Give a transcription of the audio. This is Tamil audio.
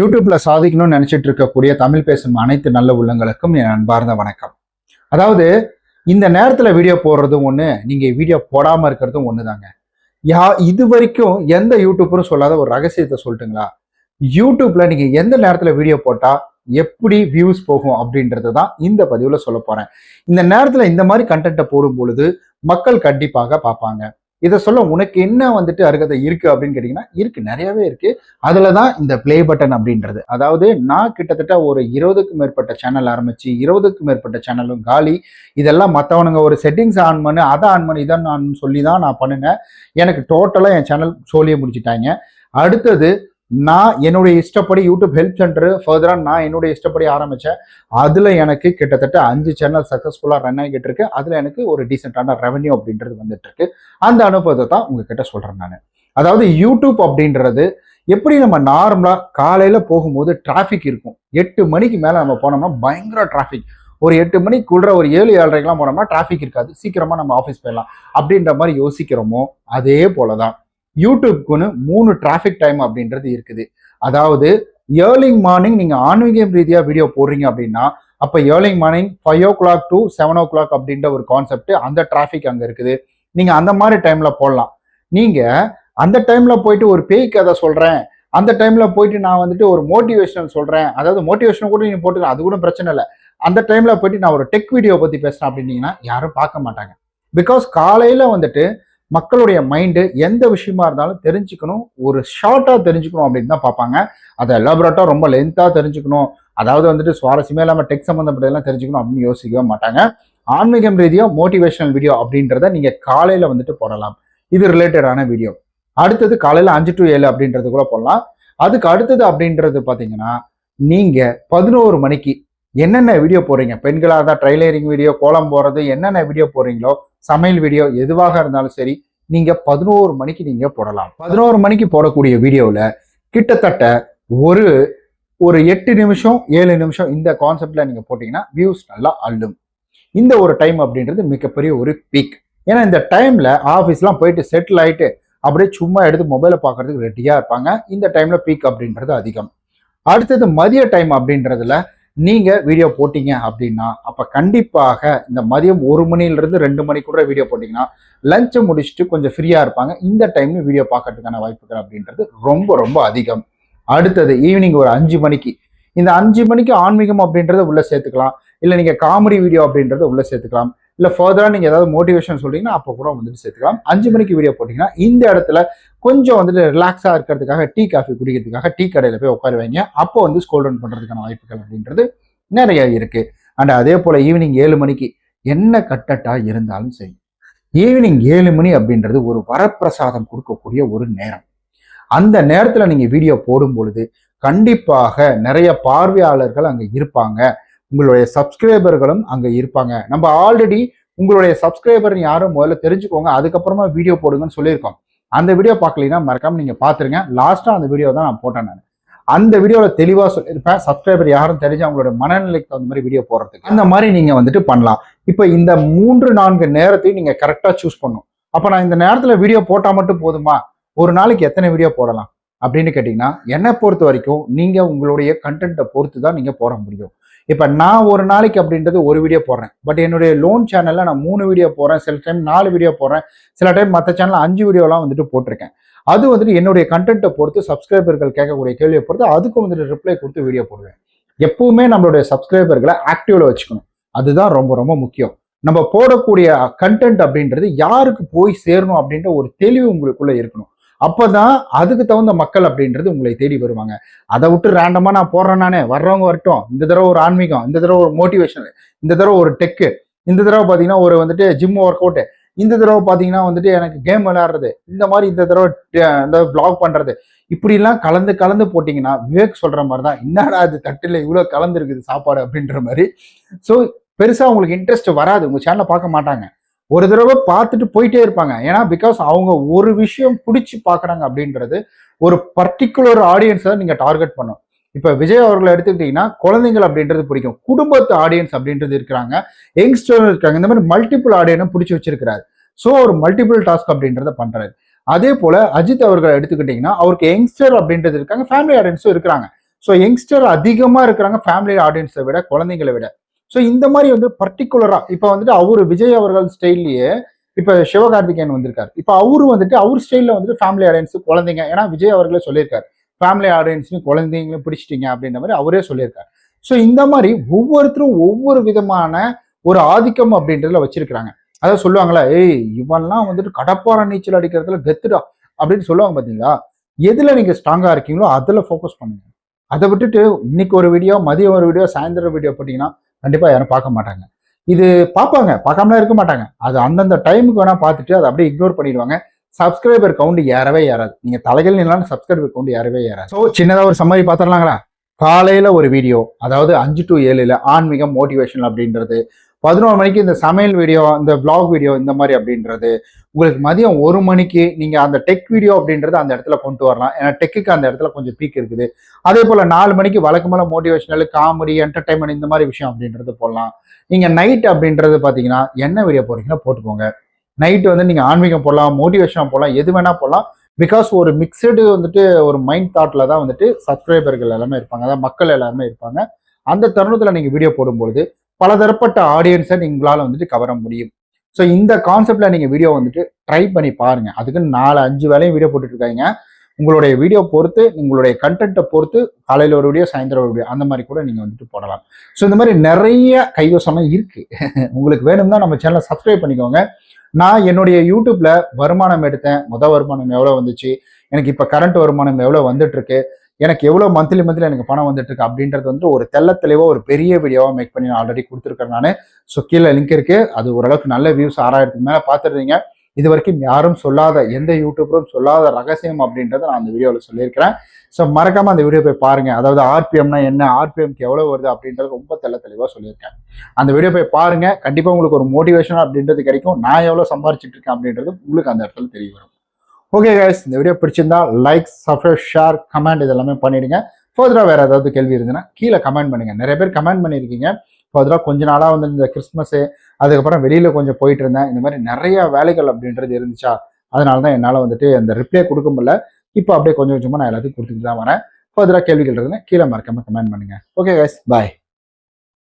யூடியூப்ல சாதிக்கணும்னு நினைச்சிட்டு இருக்கக்கூடிய தமிழ் பேசும் அனைத்து நல்ல உள்ளங்களுக்கும் என் அன்பார்ந்த வணக்கம். அதாவது இந்த நேரத்துல வீடியோ போடுறதும் ஒண்ணு நீங்க வீடியோ போடாம இருக்கிறதும் ஒண்ணுதாங்க. யா இது வரைக்கும் எந்த யூடியூப்பரும் சொல்லாத ஒரு ரகசியத்தை சொல்லட்டுங்களா? யூடியூப்ல நீங்க எந்த நேரத்துல வீடியோ போட்டா எப்படி வியூஸ் போகும் அப்படின்றது தான் இந்த பதிவுல சொல்ல போறேன். இந்த நேரத்துல இந்த மாதிரி கண்டென்ட்டை போடும் பொழுது மக்கள் கண்டிப்பாக பார்ப்பாங்க. இதை சொல்ல உனக்கு என்ன வந்துட்டு அருகதை இருக்கு அப்படின்னு கேட்டீங்கன்னா இருக்கு நிறையவே இருக்கு. அதுல தான் இந்த ப்ளே பட்டன் அப்படின்றது. அதாவது நான் கிட்டத்தட்ட ஒரு இருபதுக்கும் மேற்பட்ட சேனல் ஆரம்பிச்சு இருபதுக்கும் மேற்பட்ட சேனலும் காலி. இதெல்லாம் மற்றவனுங்க ஒரு செட்டிங்ஸ் ஆன் பண்ணு அதை ஆன் பண்ணு இதான் ஆன் சொல்லி தான் நான் பண்ணினேன். எனக்கு டோட்டலாக என் சேனல் சொல்லியே முடிச்சிட்டாங்க. அடுத்தது நான் என்னுடைய இஷ்டப்படி யூடியூப் ஹெல்ப் சென்டர் ஃபர்தராக நான் என்னுடைய இஷ்டப்படி ஆரம்பித்தேன் அதில் எனக்கு கிட்டத்தட்ட அஞ்சு சேனல் சக்ஸஸ்ஃபுல்லாக ரன் ஆகிட்டு இருக்கு. அதில் எனக்கு ஒரு டீசெண்டான ரெவன்யூ அப்படின்றது வந்துட்டு இருக்கு. அந்த அனுபவத்தை தான் உங்ககிட்ட சொல்கிறேன் நான். அதாவது யூடியூப் அப்படின்றது எப்படி நம்ம நார்மலாக காலையில் போகும்போது டிராஃபிக் இருக்கும். எட்டு மணிக்கு மேலே நம்ம போனோம்னா பயங்கர டிராஃபிக் ஒரு எட்டு மணிக்குள்ள ஒரு ஏழு ஏழரைக்கெலாம் போனோம்னா டிராஃபிக் இருக்காது. சீக்கிரமாக நம்ம ஆஃபீஸ் போயிடலாம். அப்படின்ற மாதிரி யோசிக்கிறோமோ அதே போல தான் யூடியூப்க்குன்னு மூணு டிராஃபிக் டைம் அப்படின்றது இருக்குது. அதாவது ஏர்லிங் மார்னிங் நீங்கள் ஆன்மீகம் ரீதியாக வீடியோ போடுறீங்க அப்படின்னா அப்போ early morning five o'clock to seven o'clock அப்படின்ற ஒரு கான்செப்ட் அந்த டிராஃபிக் அங்கே இருக்குது. நீங்கள் அந்த மாதிரி டைமில் போடலாம். நீங்கள் அந்த டைமில் போயிட்டு ஒரு பேய் கதை சொல்கிறேன் அந்த டைமில் போயிட்டு நான் வந்துட்டு ஒரு மோட்டிவேஷனல் சொல்கிறேன் அதாவது மோட்டிவேஷன் கூட நீங்கள் போட்டுக்கலாம். அது கூட பிரச்சனை இல்லை. அந்த டைமில் போயிட்டு நான் ஒரு டெக் வீடியோ பற்றி பேசுகிறேன் அப்படின்னீங்கன்னா யாரும் பார்க்க மாட்டாங்க. பிகாஸ் காலையில் வந்துட்டு மக்களுடைய மைண்டு எந்த விஷயமா இருந்தாலும் தெரிஞ்சுக்கணும். ஒரு ஷார்ட்டாக தெரிஞ்சுக்கணும் அப்படின்னு தான் பார்ப்பாங்க. அதை எலாபரேட்டாக ரொம்ப லென்த்தாக தெரிஞ்சுக்கணும். அதாவது வந்துட்டு சுவாரஸ்யமே இல்லாமல் டெக் சம்மந்தப்பட்டதெல்லாம் தெரிஞ்சுக்கணும் அப்படின்னு யோசிக்கவே மாட்டாங்க. ஆன்மீகம் ரீதியாக மோட்டிவேஷனல் வீடியோ அப்படின்றத நீங்கள் காலையில் வந்துட்டு போடலாம். இது ரிலேட்டடான வீடியோ அடுத்தது காலையில் அஞ்சு டு ஏழு அப்படின்றது கூட போடலாம். அதுக்கு அடுத்தது அப்படின்றது பார்த்தீங்கன்னா நீங்கள் பதினோரு மணிக்கு என்னென்ன வீடியோ போடுறீங்க? பெண்களாக இருந்தால் ட்ரைலரிங் வீடியோ கோலம் போடுறது என்னென்ன வீடியோ போடுறீங்களோ சமையல் வீடியோ எதுவாக இருந்தாலும் சரி நீங்கள் பதினோரு மணிக்கு நீங்கள் போடலாம். பதினோரு மணிக்கு போடக்கூடிய வீடியோவில் கிட்டத்தட்ட ஒரு ஒரு எட்டு நிமிஷம் ஏழு நிமிஷம் இந்த கான்செப்டில் நீங்கள் போட்டிங்கன்னா வியூஸ் நல்லா அள்ளும். இந்த ஒரு டைம் அப்படின்றது மிகப்பெரிய ஒரு பீக் ஏன்னா இந்த டைமில் ஆஃபீஸ்லாம் போயிட்டு செட்டில் ஆகிட்டு அப்படியே சும்மா எடுத்து மொபைலை பார்க்குறதுக்கு ரெடியாக இருப்பாங்க. இந்த டைமில் பீக் அப்படின்றது அதிகம். அடுத்தது மதிய டைம் அப்படின்றதுல நீங்கள் வீடியோ போட்டீங்க அப்படின்னா அப்போ கண்டிப்பாக இந்த மதியம் ஒரு மணிலேருந்து ரெண்டு மணிக்குள்ள வீடியோ போட்டிங்கன்னா லஞ்சை முடிச்சுட்டு கொஞ்சம் ஃப்ரீயாக இருப்பாங்க. இந்த டைம்ல வீடியோ பார்க்கறதுக்கான வாய்ப்புகள் அப்படின்றது ரொம்ப ரொம்ப அதிகம். அடுத்தது ஈவினிங் ஒரு அஞ்சு மணிக்கு. இந்த அஞ்சு மணிக்கு ஆன்மீகம் அப்படின்றத உள்ளே சேர்த்துக்கலாம். இல்லை நீங்கள் காமெடி வீடியோ அப்படின்றத உள்ளே சேர்த்துக்கலாம். இல்லை ஃபர்தராக நீங்கள் ஏதாவது மோட்டிவேஷன் சொல்கிறீங்கன்னா அப்போ கூட வந்துட்டு சேர்த்துக்கலாம். அஞ்சு மணிக்கு வீடியோ போட்டிங்கன்னா இந்த இடத்துல கொஞ்சம் வந்துட்டு ரிலாக்ஸாக இருக்கிறதுக்காக டீ காஃபி குடிக்கிறதுக்காக டீ கடையில் போய் உட்கார வைங்க. அப்போ வந்து ஸ்கோல் டவுன் பண்ணுறதுக்கான வாய்ப்புகள் அப்படின்றது நிறைய இருக்குது அண்ட் அதே போல் ஈவினிங் ஏழு மணிக்கு என்ன கட்டட்டாக இருந்தாலும் சரி ஈவினிங் ஏழு மணி அப்படின்றது ஒரு வரப்பிரசாதம் கொடுக்கக்கூடிய ஒரு நேரம். அந்த நேரத்தில் நீங்கள் வீடியோ போடும் பொழுது கண்டிப்பாக நிறைய பார்வையாளர்கள் அங்கே இருப்பாங்க. உங்களுடைய சப்ஸ்கிரைபர்களும் அங்கே இருப்பாங்க. நம்ம ஆல்ரெடி உங்களுடைய சப்ஸ்கிரைபர் யாரும் முதல்ல தெரிஞ்சுக்கோங்க அதுக்கப்புறமா வீடியோ போடுங்கன்னு சொல்லியிருக்கோம். அந்த வீடியோ பார்க்கலீங்கன்னா மறக்காம நீங்க பாத்துருங்க லாஸ்டா அந்த வீடியோ தான் நான் போட்டேன் நான். அந்த வீடியோவில் தெளிவாக சொல்லியிருப்பேன் சப்ஸ்கிரைபர் யாரும் தெரிஞ்சு அவங்களோட மனநிலைக்கு தகுந்த மாதிரி வீடியோ போடுறதுக்கு. அந்த மாதிரி நீங்கள் வந்துட்டு பண்ணலாம். இப்போ இந்த மூன்று நான்கு நேரத்தையும் நீங்கள் கரெக்டாக சூஸ் பண்ணும் அப்போ நான் இந்த நேரத்தில் வீடியோ போட்டால் மட்டும் போதுமா? ஒரு நாளைக்கு எத்தனை வீடியோ போடலாம்? அப்படின்னு கேட்டிங்கன்னா என்னை பொறுத்த வரைக்கும் நீங்கள் உங்களுடைய கண்டென்ட்டை பொறுத்து தான் நீங்கள் போட முடியும். இப்போ நான் ஒரு நாளைக்கு அப்படின்றது ஒரு வீடியோ போடுறேன். பட் என்னுடைய லோன் சேனலில் நான் மூணு வீடியோ போடுறேன். சில டைம் நாலு வீடியோ போடுறேன். சில டைம் மற்ற சேனலில் அஞ்சு வீடியோலாம் வந்துட்டு போட்டிருக்கேன். அது வந்துட்டு என்னுடைய கண்டென்ட்டை பொறுத்து சப்ஸ்கிரைபர்கள் கேட்கக்கூடிய கேள்வியை பொறுத்து அதுக்கும் வந்துட்டு ரிப்ளை கொடுத்து வீடியோ போடுவேன். எப்பவுமே நம்மளுடைய சப்ஸ்கிரைபர்களை ஆக்டிவில் வச்சுக்கணும். அதுதான் ரொம்ப ரொம்ப முக்கியம். நம்ம போடக்கூடிய கண்டென்ட் அப்படின்றது யாருக்கு போய் சேரணும் அப்படின்ற ஒரு தெளிவு உங்களுக்குள்ளே இருக்கணும். அப்போதான் அதுக்கு தகுந்த மக்கள் அப்படின்றது உங்களை தேடி வருவாங்க. அதை விட்டு ரேண்டமா நான் போடுறேன் நானே. வர்றவங்க வரட்டும். இந்த தடவை ஒரு ஆன்மீகம் இந்த தடவை ஒரு மோட்டிவேஷன் இந்த தடவை ஒரு டெக்கு இந்த தடவை பார்த்தீங்கன்னா ஒரு வந்துட்டு ஜிம் ஒர்க் அவுட்டு இந்த தடவை பார்த்தீங்கன்னா வந்துட்டு எனக்கு கேம் விளையாடுறது இந்த மாதிரி இந்த தடவை இந்த பிளாக் பண்றது. இப்படிலாம் கலந்து கலந்து போட்டிங்கன்னா விவேக் சொல்ற மாதிரி தான் என்னடா அது தட்டில் இவ்வளோ கலந்து இருக்குது சாப்பாடு? அப்படின்ற மாதிரி. ஸோ பெருசாக உங்களுக்கு இன்ட்ரெஸ்ட் வராது. உங்கள் சேனலை பார்க்க மாட்டாங்க. ஒரு தடவை பார்த்துட்டு போயிட்டே இருப்பாங்க. ஏன்னா பிகாஸ் அவங்க ஒரு விஷயம் பிடிச்சி பார்க்குறாங்க அப்படின்றது ஒரு பர்டிகுலர் ஆடியன்ஸை நீங்கள் டார்கெட் பண்ணும் இப்போ விஜய் அவர்களை எடுத்துக்கிட்டீங்கன்னா குழந்தைங்கள் அப்படின்றது பிடிக்கும். குடும்பத்து ஆடியன்ஸ் அப்படின்றது இருக்கிறாங்க. யங்ஸ்டர் இருக்காங்க. இந்த மாதிரி மல்டிபிள் ஆடியனும் பிடிச்சி வச்சிருக்கிறாரு. ஸோ ஒரு மல்டிபிள் டாஸ்க் அப்படின்றத பண்ணுறாரு அதே போல் அஜித் அவர்களை எடுத்துக்கிட்டிங்கன்னா அவருக்கு யங்ஸ்டர் அப்படின்றது இருக்காங்க. ஃபேமிலி ஆடியன்ஸும் இருக்கிறாங்க. ஸோ யங்ஸ்டர் அதிகமாக இருக்கிறாங்க ஃபேமிலி ஆடியன்ஸை விட குழந்தைங்களை விட. ஸோ இந்த மாதிரி வந்து பர்டிகுலராக இப்போ வந்துட்டு அவர் விஜய் அவர்கள் ஸ்டைல்லையே இப்போ சிவகார்த்திகேயன் வந்திருக்காரு. இப்போ அவரு வந்துட்டு அவர் ஸ்டைலில் வந்துட்டு ஃபேமிலி ஆடியன்ஸு குழந்தைங்க ஏன்னா விஜய் அவர்களே சொல்லியிருக்காரு. ஃபேமிலி ஆடியன்ஸ்லையும் குழந்தைங்களும் பிடிச்சிட்டீங்க அப்படின்ற மாதிரி அவரே சொல்லியிருக்காரு. ஸோ இந்த மாதிரி ஒவ்வொருத்தரும் ஒவ்வொரு விதமான ஒரு ஆதிக்கம் அப்படின்றதுல வச்சிருக்கிறாங்க. அதாவது சொல்லுவாங்களா ஏய் இவன்லாம் வந்துட்டு கடப்பாறை நீச்சல் அடிக்கிறதுல கெத்துடா அப்படின்னு சொல்லுவாங்க பார்த்தீங்களா எதில் நீங்கள் ஸ்ட்ராங்காக இருக்கீங்களோ அதில் ஃபோக்கஸ் பண்ணுங்க. அதை விட்டுட்டு இன்னைக்கு ஒரு வீடியோ மதியம் ஒரு வீடியோ சாயந்தரம் வீடியோ போட்டிங்கன்னா கண்டிப்பாக யாரும் பார்க்க மாட்டாங்க. இது பார்ப்பாங்க பார்க்காமலாம் இருக்க மாட்டாங்க. அது அந்தந்த டைமுக்கு வேணால் பார்த்துட்டு அதை அப்படியே இக்னோர் பண்ணிடுவாங்க. சப்ஸ்கிரைபர் கவுண்ட் ஏறவே ஏறாது. நீங்க தலைகள் நிலாம் சப்ஸ்கிரைபர் கவுண்ட் ஏறவே ஏறாது. ஸோ சின்னதாக ஒரு சம்மதி பார்த்துடலாங்களா? காலையில ஒரு வீடியோ அதாவது அஞ்சு டு ஏழுல ஆன்மீகம் மோட்டிவேஷன் அப்படின்றது பதினோரு மணிக்கு இந்த சமையல் வீடியோ இந்த பிளாக் வீடியோ இந்த மாதிரி அப்படின்றது உங்களுக்கு மதியம் ஒரு மணிக்கு நீங்கள் அந்த டெக் வீடியோ அப்படின்றது அந்த இடத்துல கொண்டு வரலாம். ஏன்னா டெக்குக்கு அந்த இடத்துல கொஞ்சம் பீக் இருக்குது. அதே போல் நாலு மணிக்கு வழக்கமான மோட்டிவேஷனல் காமெடி என்டர்டைன்மெண்ட் இந்த மாதிரி விஷயம் அப்படின்றது போடலாம். நீங்கள் நைட் அப்படின்றது பார்த்தீங்கன்னா என்ன வீடியோ போடுறீங்கன்னா போட்டுக்கோங்க. நைட்டு வந்து நீங்கள் ஆன்மீகம் போடலாம் மோட்டிவேஷனாக போடலாம் எது வேணால் போடலாம். பிகாஸ் ஒரு மிக்சடு வந்துட்டு ஒரு மைண்ட் தாட்டில் தான் வந்துட்டு சப்ஸ்கிரைபர்கள் எல்லாமே இருப்பாங்க. அதாவது மக்கள் எல்லாருமே இருப்பாங்க. அந்த தருணத்தில் நீங்கள் வீடியோ போடும்பொழுது பலதரப்பட்ட ஆடியன்ஸை நீங்களால் வந்துட்டு கவர முடியும். ஸோ இந்த கான்செப்டில் நீங்கள் வீடியோ வந்துட்டு ட்ரை பண்ணி பாருங்கள் அதுக்கு நாலு அஞ்சு வேலையும் வீடியோ போட்டுட்ருக்காங்க. உங்களுடைய வீடியோ பொறுத்து உங்களுடைய கண்டென்ட்டை பொறுத்து காலையில் ஒரு வீடியோ சாயந்தரம் ஒரு வீடியோ அந்த மாதிரி கூட நீங்கள் வந்துட்டு போடலாம். ஸோ இந்த மாதிரி நிறைய கைவசமாக இருக்குது உங்களுக்கு வேணும்னா நம்ம சேனலை சப்ஸ்கிரைப் பண்ணிக்கோங்க. நான் என்னுடைய யூடியூப்பில் வருமானம் எடுத்தேன். மொதல் வருமானம் எவ்வளோ வந்துச்சு? எனக்கு இப்போ கரண்ட் வருமானம் எவ்வளோ வந்துட்டுருக்கு எனக்கு எவ்வளோ மந்த்லி மந்த்லி எனக்கு பணம் வந்துட்டு இருக்கு அப்படின்றது வந்து ஒரு தெள்ள தெளிவாக ஒரு பெரிய வீடியோவாக மேக் பண்ணி நான் ஆல்ரெடி கொடுத்துருக்கேன் நான். ஸோ கீழே லிங்க் இருக்கு. அது ஓரளவுக்கு நல்ல வியூஸ் ஆறாயிரத்துக்கு மேலே பார்த்துருந்தீங்க. இது வரைக்கும் யாரும் சொல்லாத எந்த யூடியூபரும் சொல்லாத ரகசியம் அப்படின்றத நான் அந்த வீடியோவில் சொல்லியிருக்கிறேன். ஸோ மறக்காமல் அந்த வீடியோ போய் பாருங்கள் அதாவது ஆர்பிஎம்னா என்ன ஆர்பிஎம்க்கு எவ்வளோ வருது அப்படின்றது ரொம்ப தெள்ள தெளிவாக சொல்லியிருக்கேன். அந்த வீடியோ போய் பாருங்கள் கண்டிப்பாக உங்களுக்கு ஒரு மோட்டிவேஷன் அப்படின்றது கிடைக்கும். நான் எவ்வளோ சம்பாரிச்சிட்டு இருக்கேன் அப்படின்றது உங்களுக்கு அந்த இடத்துல தெரிய வரும். ஓகே கைஸ் இந்த வீடியோ பிடிச்சிருந்தா லைக் சப்ஸ்கிரைப் ஷேர் கமெண்ட் இதெல்லாமே பண்ணிடுங்க. ஃபர்தராக வேறு ஏதாவது கேள்வி இருந்ததுன்னா கீழே கமெண்ட் பண்ணுங்கள் நிறைய பேர் கமெண்ட் பண்ணியிருக்கீங்க. ஃபர்தராக கொஞ்ச நாளாக வந்து இந்த கிறிஸ்மஸ்ஸு அதுக்கப்புறம் வெளியில் கொஞ்சம் போயிட்டு இருந்தேன். இந்த மாதிரி நிறைய வேலைகள் அப்படின்றது இருந்துச்சா? அதனால தான் என்னால் வந்துட்டு அந்த ரிப்ளை கொடுக்க முடியல. இப்போ அப்படியே கொஞ்சம் கொஞ்சமாக நான் எல்லாத்தையும் கொடுத்துட்டு தான் வரேன். ஃபர்தராக கேள்விகள் இருக்குன்னா கீழே மறக்காமல் கமெண்ட் பண்ணுங்க. Okay guys bye